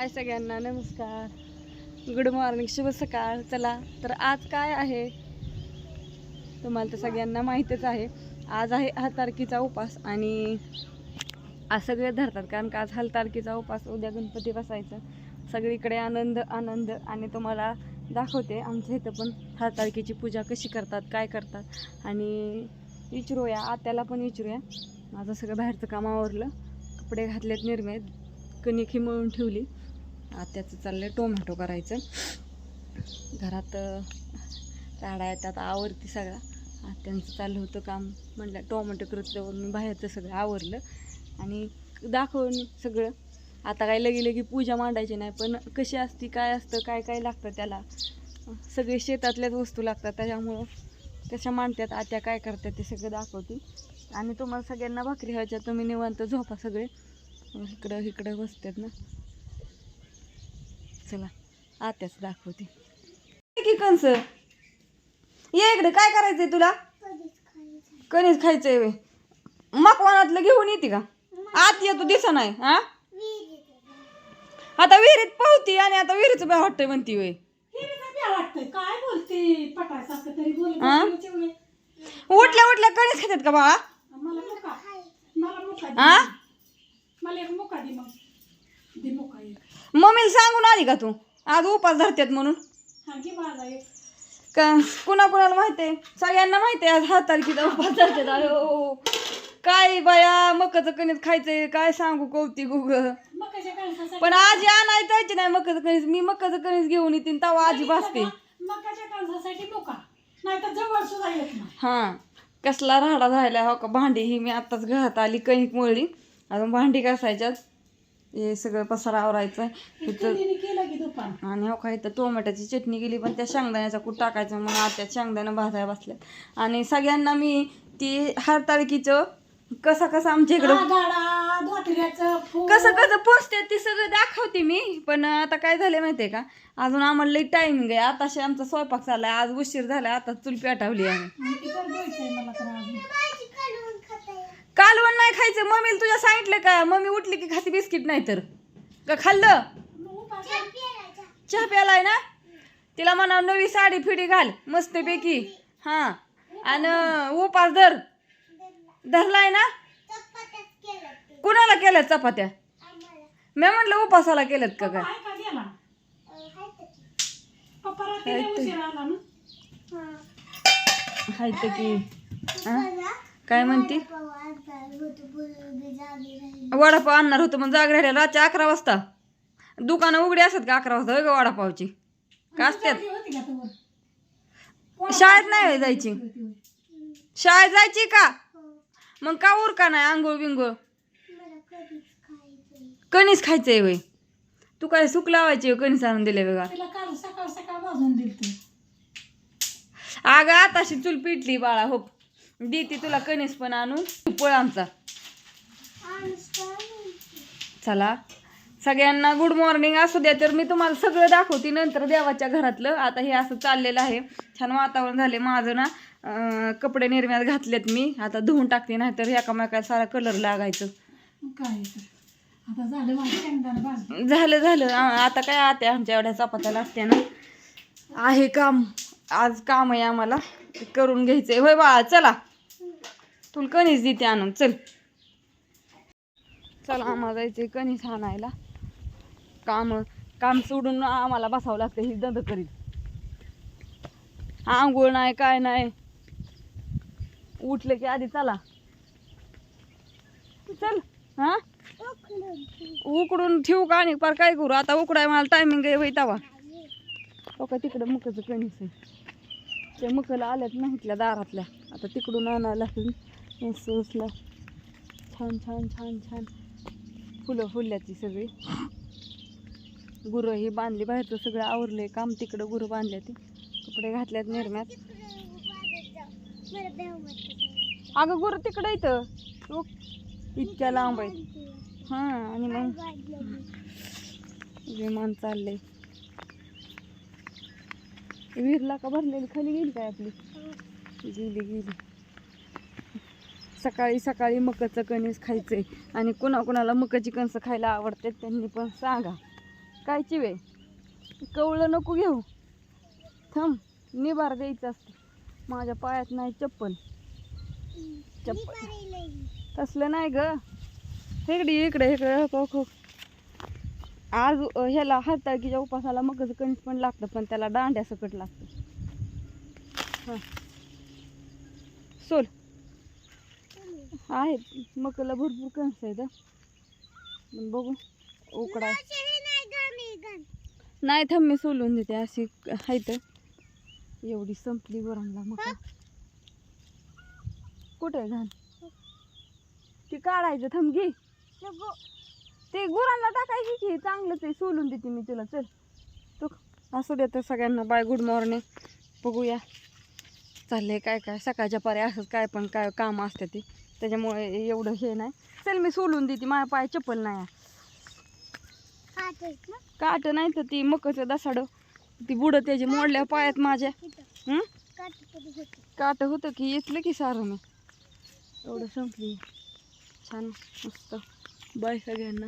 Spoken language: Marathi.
हाय सगळ्यांना नमस्कार. गुड मॉर्निंग शुभ सकाळ. चला तर आज काय आहे? तुम्हाला तर सगळ्यांना माहीतच आहे. आज आहे हरतारकीचा उपास आणि आज सगळे धरतात कारण का आज हलतारकीचा उपास उद्या गणपती बसायचं. सगळीकडे आनंद आनंद. आणि तुम्हाला दाखवते आमच्या इथं पण हरतारकीची पूजा कशी करतात काय करतात. आणि विचारूया आत्याला पण विचारूया. माझं सगळं बाहेरचं काम आवरलं. कपडे घातलेत निर्मेत. कणिक ही मळून ठेवली. आत्याचं चाललं आहे टोमॅटो करायचं. घरात राडा येतात आवरती सगळा. आत्यांचं चाललं होतं काम. म्हटलं टोमॅटो करतल्यावर मी बाहेरचं सगळं आवरलं. आणि दाखवून सगळं. आता काय लगे लगे पूजा मांडायची नाही पण कशी असती काय असतं काय काय लागतं त्याला. सगळे शेतातल्याच वस्तू लागतात त्याच्यामुळं कशा मांडतात आत्या काय करतात ते सगळं दाखवते. आणि तुम्हाला सगळ्यांना भाकरी ह्याच्या तुम्ही निवांत झोपा सगळे. इकडं इकडं बसतात ना. चला आत्याच दाखवते. की कंस. ये इकडे काय करायचंय तुला? कणीस खायचंय वे मकवानातलं घेऊन येते का? आत येतो दिसा नाही हा? आता विहिरीत पावती आणि आता विहिरीचं बाय वाटतंय म्हणती वे काय बोलते? तरी हा? उठल्या उठल्या कणीस खातात का बाळा? मला मुका. मला मुका दे. हा मला एक मुका दे मग दे मुका एक मम्मीला सांगून आली का तू? आज उपास धरतात म्हणून. हा का कुणा कुणाला माहिती आहे? सगळ्यांना माहिती आहे आज हा तारखेचा उपास धरतात. अयो काय बाया मकाचं कणीस खायचंय काय सांगू कौतिक गुग पण आजी आणायला जायची नाही मकाचं कणीस. मी मकाचं कणीस घेऊन येते तवा आजी भासते मकाच्या कणसासाठी मुका. नाही तर जवळ सुद्धा येत नाही. हा कसला राडा झाला हो का? भांडी ही मी आत्ताच घरात आली कणिक मळली. अजून भांडी घासायच्यात. हे सगळं पसारा आवरायचं इथं केलं की दुपार. आणि हो काय तर टोमॅटोची चटणी गेली पण त्या शेंगदाण्याचा कूट टाकायचं मग आत्या शेंगदाणा भाजायला बसल्यात. आणि सगळ्यांना मी ती हरताळकीचं कसं कसं आमच्या इकडं गाडा धोत्र्याचं फूल. कसं कसं पोचते ते सगळं दाखवते मी पण आता काय झालं माहितीये का? अजून आम्हाला लई टायमिंग आहे. आताशी आमचा स्वयंपाक चाललाय आज उशीर झालाय आता चूल पेटावली आम्ही. आणि तिथं द्यायचंय मला तर अजून कालवण नाही खायचं. मम्मीला तुझ्या सांगितलं का? मम्मी उठली की खाती बिस्किट नाही तर. का खाल्लं? चहा उपास चहा प्यालाय ना? तिला म्हणा नवी साडी फिडी घाल मस्तपैकी. हा. आणि उपास धर. धरलाय ना? कुणाला केल्यात चपात्या? मी म्हटलं उपासाला केल्यात का काय? आहे का. हा? काय म्हणती? वडापाव आणणार होतं मग जाग राहिल्या रातच्या अकरा वाजता. दुकानं उघडी असतात का अकरा वाजता? होय का वडापावची. का असतात ती होती का तोवर? शाळेत नाही होय जायची. शाळेत जायची का? मग का उर का नाही आंघोळ बिंघोळ? कणीस खायचंय वय तू काय सुक लावायची कणीस आणून दिले बघा. तिला काल सकाळ सकाळ भाजून दिलते. अगं आताशी चूल पिटली बाळा हो देते तुला कणीस पण आणून. पळ आमचा. चला. सगळ्यांना गुड मॉर्निंग असू द्या तर मी तुम्हाला सगळं दाखवते नंतर देवाच्या घरातलं. आता हे असं चाललेलं आहे. छान वातावरण झाले माझं ना. कपडे निर्म्यात घातलेत मी. आता धुवून टाकते नाहीतर एकामेका सारा कलर लागायचं. काय तर. आता झालं झालं आता काय आत्या आमच्या एवढ्या चपात्या लागत्या ना. आहे काम. आज काम आहे आम्हाला. करून घ्यायचंय. होय बाळा चला. तुला कणीस देते आणून चल. चल आम्हाला जायचंय कणीस आणायला. काम काम सोडून आम्हाला बसावं लागतं ही दंद करीत. आंघोळ नाही काय नाही. उठलं की आधी चला. चल हा? उकडून ठेवू का आणि पार काय करू? आता उकडाय मला टायमिंग आहे होई तवा. हो का तिकडं मुकाचं कणीस आहे. त्या मुकाला आल्यात नाहीतल्या दारातल्या. आता तिकडून आणायला लागतील मस्त उचला छान छान छान छान. फुलं फुलल्याची सगळी. गुरं ही बांधली बाहेरचं सगळं आवरलंय. काम तिकडं गुरं बांधल्या ती. कपडे घातल्यात निर्म्यात. अगं गुरं तिकडं इथं. इतक्या लांब आहे हा आणि मग विमान चाललंय. विहिरला का भरलेली? खाली गेली काय आपली? गेली गेली. सकाळी सकाळी मकाचं कणीस खायचं आहे आणि कुणाकुणाला मकाची कणसं खायला आवडते त्यांनी पण सांगा. काय चिवे? कवळं नको घेऊ. थांब निबार द्यायचं असतं. माझ्या पायात नाही चप्पल. चप्पल. तसलं नाही ग. इकडे इकडे इकडे खो खो आज ह्याला हाताळकीच्या उपासाला मकच कणीस पण लागतं पण त्याला दांड्या सकट लागतं. हां. सोल. आहेत. मकला भरपूर कणस आहेत बघू उकडा. नाही थांब मी सोलून देते. अशी आहेत. एवढी संपली वरणला मका. कुठे घाण? ती काढायचं थांब घे. ते गुरांना टाकायची की चांगलंच आहे सोलून देते मी तुला. चल. तू असू दे तर सगळ्यांना बाय गुड मॉर्निंग. बघूया. चाललंय काय काय? सकाळच्या पारी असंच काय पण काय काम असते ते. त्याच्यामुळे एवढं हे नाही. चल मी सोलून देते. माझ्या पाय चप्पल नाही आहे. काट नाही तर ती मकचं दसाड. ती बुडं त्याची मोडल्या पायात माझ्या? काट होतं की येतलं की सारं मी. एवढं संपली. छान मस्त. बाय सगळ्यांना.